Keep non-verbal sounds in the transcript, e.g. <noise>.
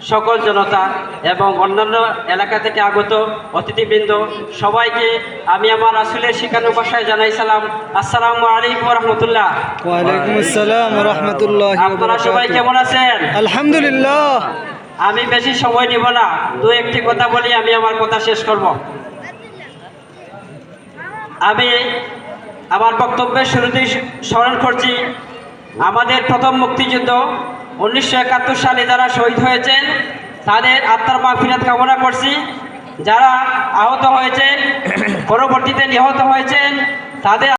সকল জনতা এবং অন্যান্য এলাকা থেকে আগত অতিথিবৃন্দ সবাইকে আমি আমার আসলে শিখানো ভাষায় জানাই সালাম। আসসালামু আলাইকুম রহমতুল্লাহ। ওয়ালাইকুম আসসালাম রহমতুল্লাহ আপনারা সবাই কেমন আছেন? আলহামদুলিল্লাহ। আমি বেশি সময় নিব না। দু একটি কথা বলি আমি আমার কথা শেষ করব। আমি আমার বক্তব্যের শুরুতেই স্মরণ করছি আমাদের প্রথম মুক্তিযুদ্ধ উনিশশো একাত্তর সালে যারা শহীদ হয়েছেন, তাদের আত্মার মাফিরাত কামনা করছি। যারা আহত হয়েছেন, <clears throat> পরবর্তীতে নিহত হয়েছেন, তাদের